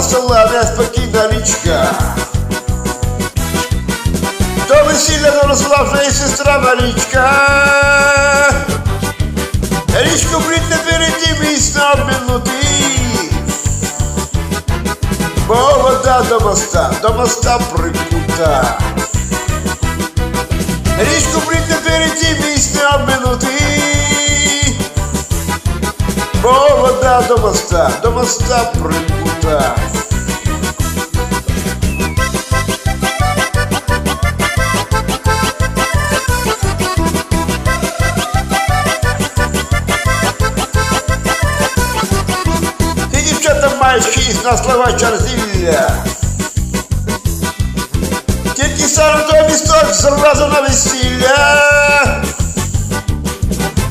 нашого села неспокійна річка. До весілля доросла вже і сестра Марічка. Річку брід не перейти місць на обмінути. Бо вода до моста, до моста прикута. Річку брід не перейти місць не обмінути. Бо вода до моста, до моста прикута. І дівчата мають шість на слова чарзілля. Тільки сам той місток зразу на весілля.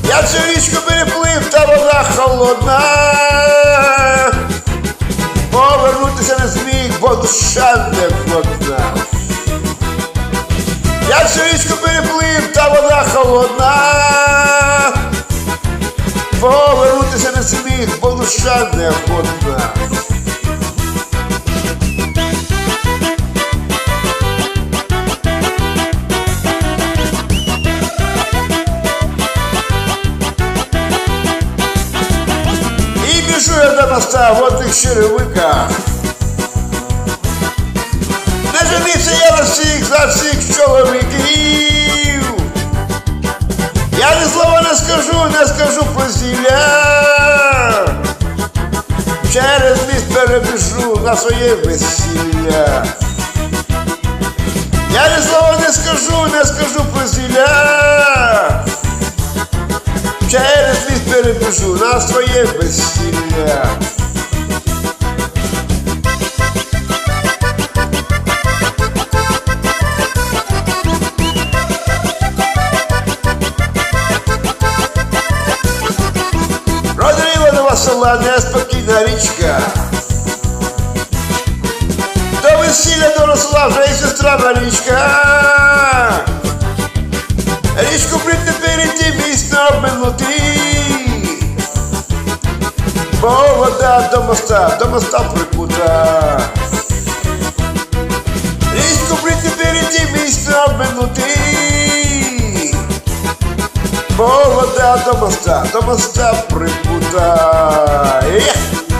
Я цю річку переплив, та вода холодна. Я цю річку переплив, та вода холодна. Повернутися не зміг, бо душа не холодна. І біжу я до моста в одних черевиках. Не женився я на всіх, скажу, не скажу про зілля. Через міст перебіжу на своє весілля. Я ні слова не скажу, не скажу про зілля. Через міст перебіжу на своє весілля. Розріла нова села неспокійна річка. До весілля доросла вже і сестра Марічка. Річку брід не перейти, місць не обминути. Бо вода до моста, до моста прикута. Річку брід не перейти, Вода до моста, до моста прикута. Ех!